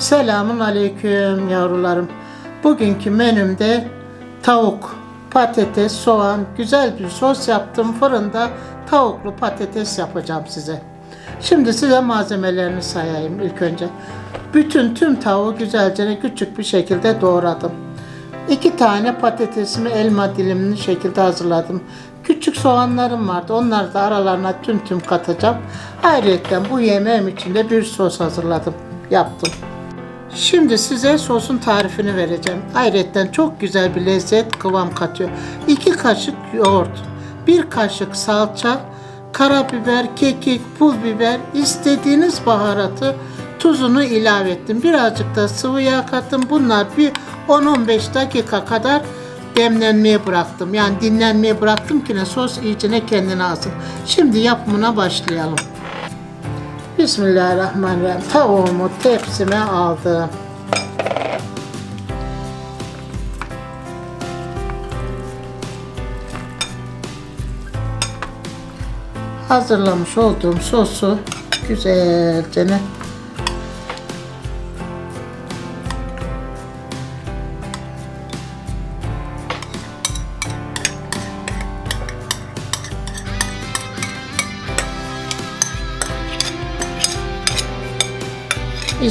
Selamun aleyküm yavrularım. Bugünkü menümde tavuk, patates, soğan, güzel bir sos yaptım. Fırında tavuklu patates yapacağım size. Şimdi size malzemelerini sayayım ilk önce. Bütün tüm tavuğu güzelce küçük bir şekilde doğradım. İki tane patatesimi elma dilimli şekilde hazırladım. Küçük soğanlarım vardı. Onları da aralarına tüm tüm katacağım. Ayrıca bu yemeğim için de bir sos hazırladım. Yaptım. Şimdi size sosun tarifini vereceğim. Ayrıca çok güzel bir lezzet kıvam katıyor. 2 kaşık yoğurt, 1 kaşık salça, karabiber, kekik, pul biber, istediğiniz baharatı, tuzunu ilave ettim. Birazcık da sıvı yağ kattım. Bunlar bir 10-15 dakika kadar demlenmeye bıraktım. Yani dinlenmeye bıraktım ki ne sos iyicene kendine alsın. Şimdi yapımına başlayalım. Bismillahirrahmanirrahim. Tavuğumu tepsime aldım. Hazırlamış olduğum sosu güzelce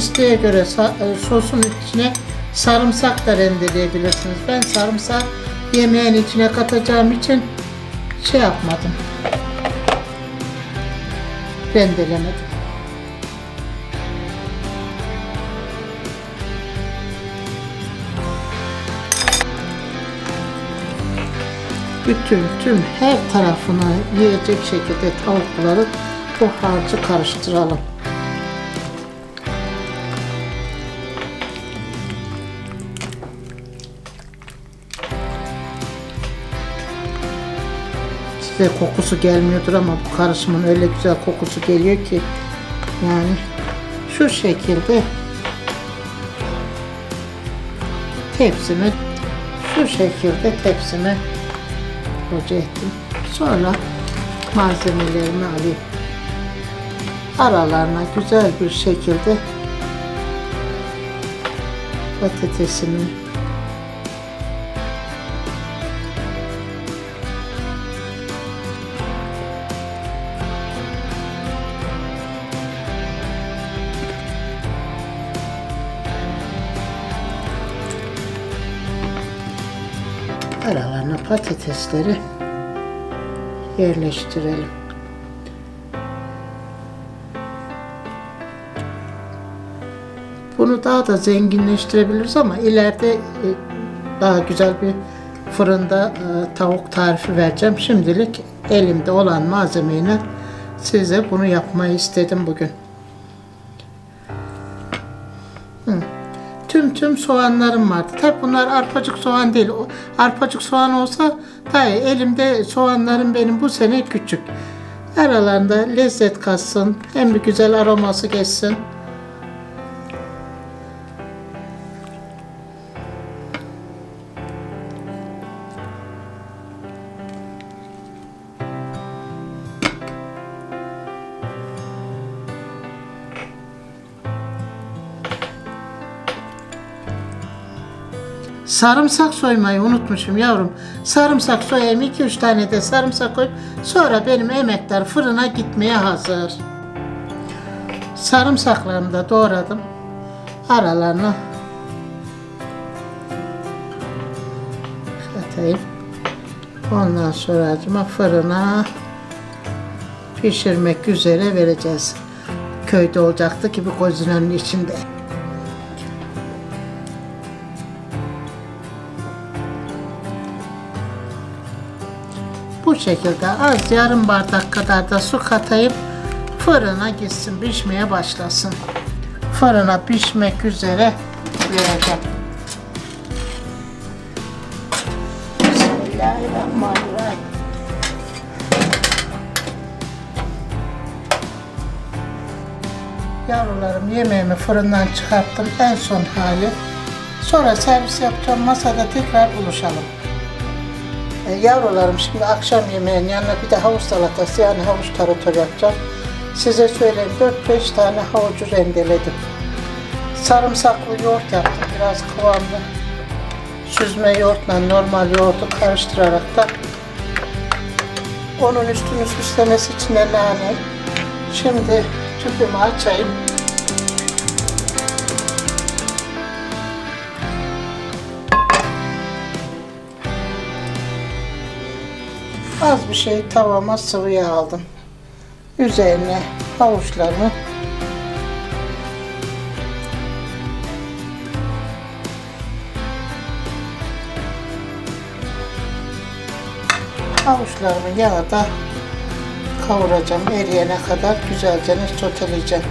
İsteğe göre e, sosun içine sarımsak da rendeleyebilirsiniz. Ben sarımsak yemeğin içine katacağım için şey yapmadım. Rendelemedim. Bütün tüm her tarafına yiyecek şekilde tavukları bu harcı karıştıralım. Size kokusu gelmiyordur ama bu karışımın öyle güzel kokusu geliyor ki yani şu şekilde tepsimi şu şekilde tepsime koca ettim. Sonra malzemelerimi alayım. Aralarına güzel bir şekilde patatesimi aralarına patatesleri yerleştirelim. Bunu daha da zenginleştirebiliriz ama ileride e, daha güzel bir fırında e, tavuk tarifi vereceğim. Şimdilik elimde olan malzemeyle size bunu yapmayı istedim bugün. Tüm soğanlarım vardı. Tabi bunlar arpacık soğan değil. Arpacık soğan olsa dahi elimde soğanlarım benim bu sene küçük. Aralarında lezzet katsın. Hem bir güzel aroması geçsin. Sarımsak soymayı unutmuşum yavrum. Sarımsak soyayım 2-3 tane de sarımsak koy. Sonra benim emekler fırına gitmeye hazır. Sarımsaklarımı da doğradım. Aralarına atayım. Ondan sonra acıma fırına pişirmek üzere vereceğiz. Köyde olacaktı ki bu gözünün içinde. Bu şekilde az yarım bardak kadar da su katayım. Fırına gitsin pişmeye başlasın. Fırına pişmek üzere vereceğim. Yavrularım yemeğimi fırından çıkarttım en son hali. Sonra servis yapacağım masada tekrar buluşalım. E, yavrularım şimdi akşam yemeğinin yanına bir de havuç salatası yani havuç tarator yapacağım. Size söyleyeyim 4-5 tane havucu rendeledim. sarımsaklı yoğurt yaptım biraz kıvamlı. Süzme yoğurtla normal yoğurdu karıştırarak da onun üstünü süslemesi için de nane. Şimdi tüpümü açayım. Az bir şey tavama sıvı yağ aldım. Üzerine havuçlarımı havuçlarımı yağda kavuracağım. Eriyene kadar güzelce soteleyeceğim.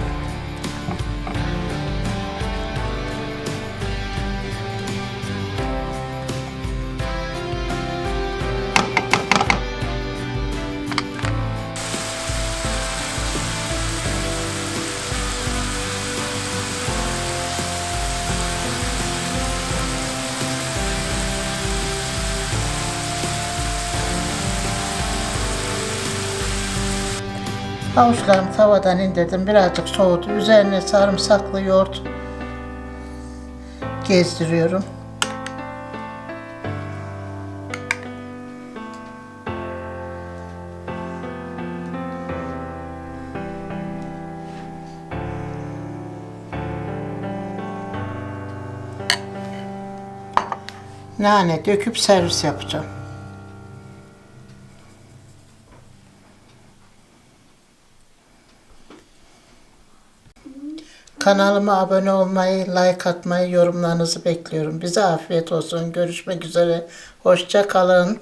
Havuçlarımı tavadan indirdim. Birazcık soğudu. Üzerine sarımsaklı yoğurt gezdiriyorum. Nane döküp servis yapacağım. Kanalıma abone olmayı, like atmayı, yorumlarınızı bekliyorum. Bize afiyet olsun. Görüşmek üzere. Hoşça kalın.